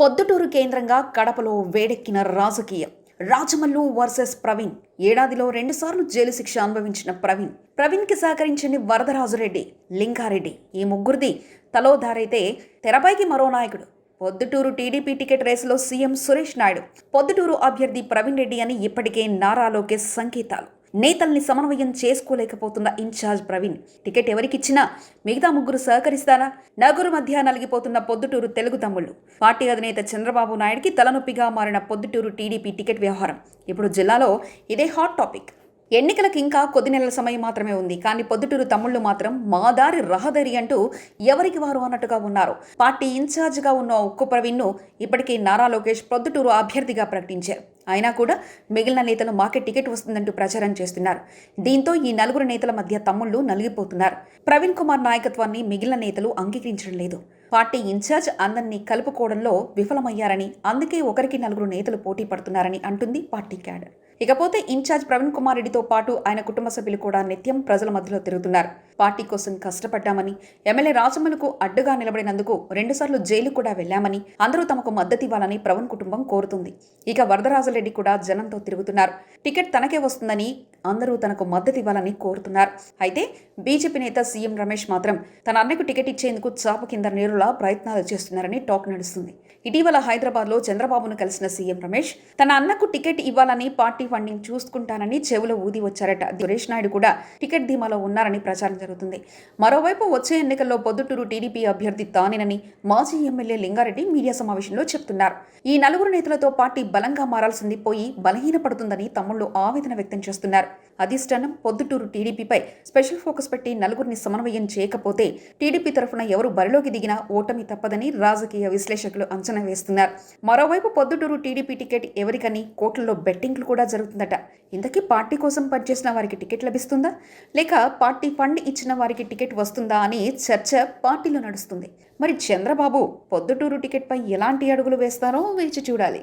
పొద్దుటూరు కేంద్రంగా కడపలో వేడెక్కిన రాజకీయం. రాజమల్లు వర్సెస్ ప్రవీణ్. ఏడాదిలో రెండుసార్లు జైలు శిక్ష అనుభవించిన ప్రవీణ్. ప్రవీణ్కి సహకరించని వరదరాజురెడ్డి లింగారెడ్డి. ఈ ముగ్గురిది తలోధారైతే తెరపైకి మరో నాయకుడు. పొద్దుటూరు టీడీపీ టికెట్ రేసులో సీఎం సురేష్ నాయుడు. పొద్దుటూరు అభ్యర్థి ప్రవీణ్ రెడ్డి అని ఇప్పటికే నారా లోకేష్ సంకేతాలు. నేతల్ని సమన్వయం చేసుకోలేకపోతున్న ఇన్ఛార్జ్ ప్రవీణ్. టికెట్ ఎవరికిచ్చినా మిగతా ముగ్గురు సహకరిస్తారా? నలుగురు మధ్య నలిగిపోతున్న పొద్దుటూరు తెలుగు తమ్ముళ్ళు. పార్టీ అధినేత చంద్రబాబు నాయుడికి తలనొప్పిగా మారిన పొద్దుటూరు టీడీపీ టికెట్ వ్యవహారం. ఇప్పుడు జిల్లాలో ఇదే హాట్ టాపిక్. ఎన్నికలకు ఇంకా కొద్ది నెలల సమయం మాత్రమే ఉంది. కానీ పొద్దుటూరు తమ్ముళ్ళు మాత్రం మా దారి అంటూ ఎవరికి వారు అన్నట్టుగా ఉన్నారు. పార్టీ ఇన్ఛార్జిగా ఉన్న ఉక్కు ప్రవీణ్ను ఇప్పటికీ నారా లోకేష్ పొద్దుటూరు అభ్యర్థిగా ప్రకటించారు. అయినా కూడా మిగిలిన నేతలు మాకే టికెట్ వస్తుందంటూ ప్రచారం చేస్తున్నారు. దీంతో ఈ నలుగురు నేతల మధ్య తమ్ముళ్ళు నలిగిపోతున్నారు. ప్రవీణ్ కుమార్ నాయకత్వాన్ని మిగిలిన నేతలు అంగీకరించడం లేదు. పార్టీ ఇన్ఛార్జ్ అందరినీ కలుపుకోవడంలో విఫలమయ్యారని అందుకే ఒకరికి నలుగురు నేతలు పోటీ పడుతున్నారని అంటుంది పార్టీ క్యాడర్. ఇకపోతే ఇన్ఛార్జ్ ప్రవీణ్ కుమార్ రెడ్డితో పాటు ఆయన కుటుంబ సభ్యులు కూడా నిత్యం ప్రజల మధ్యలో తిరుగుతున్నారు. పార్టీ కోసం కష్టపడ్డామని ఎమ్మెల్యే రాజమ్మలకు అడ్డుగా నిలబడినందుకు రెండుసార్లు జైలు కూడా వెళ్ళామని అందరూ తమకు మద్దతు ఇవ్వాలని ప్రవీణ్ కుటుంబం కోరుతుంది. ఇక వరదరాజరెడ్డి కూడా జనంతో తిరుగుతున్నారు. టికెట్ తనకే వస్తుందని అందరూ తనకు మద్దతు ఇవ్వాలని కోరుతున్నారు. అయితే బీజేపీ నేత సీఎం రమేష్ మాత్రం తన అన్నకు టికెట్ ఇచ్చేందుకు చాప కింద నేరులా ప్రయత్నాలు చేస్తున్నారని టాక్ నడుస్తుంది. ఇటీవల హైదరాబాద్లో చంద్రబాబును కలిసిన సీఎం రమేష్ తన అన్నకు టికెట్ ఇవ్వాలని పార్టీ ఫండింగ్ చూసుకుంటానని చెవులో ఊది వచ్చారట. సురేష్ నాయుడు కూడా టికెట్ ధీమాలో ఉన్నారని ప్రచారం జరుగుతుంది. మరోవైపు వచ్చే ఎన్నికల్లో పొద్దుటూరు టీడీపీ అభ్యర్థి తానేనని మాజీ ఎమ్మెల్యే లింగారెడ్డి మీడియా సమావేశంలో చెప్తున్నారు. ఈ నలుగురు నేతలతో పార్టీ బలంగా మారాల్సింది పోయి బలహీనపడుతుందని తమ్ముళ్ళు ఆవేదన వ్యక్తం చేస్తున్నారు. అధిష్టానం పొద్దుటూరు టీడీపీపై స్పెషల్ ఫోకస్ పెట్టి నలుగురిని సమన్వయం చేయకపోతే టీడీపీ తరఫున ఎవరు బరిలోకి దిగినా ఓటమి తప్పదని రాజకీయ విశ్లేషకులు అంచనా వేస్తున్నారు. మరోవైపు పొద్దుటూరు టీడీపీ టికెట్ ఎవరికని కోట్లలో బెట్టింగ్లు కూడా జరుగుతుందట. ఇంతకీ పార్టీ కోసం పనిచేసిన వారికి టికెట్ లభిస్తుందా? లేక పార్టీ ఫండ్ ఇచ్చిన వారికి టికెట్ వస్తుందా అని చర్చ పార్టీలో నడుస్తుంది. మరి చంద్రబాబు పొద్దుటూరు టికెట్పై ఎలాంటి అడుగులు వేస్తారో వేచి చూడాలి.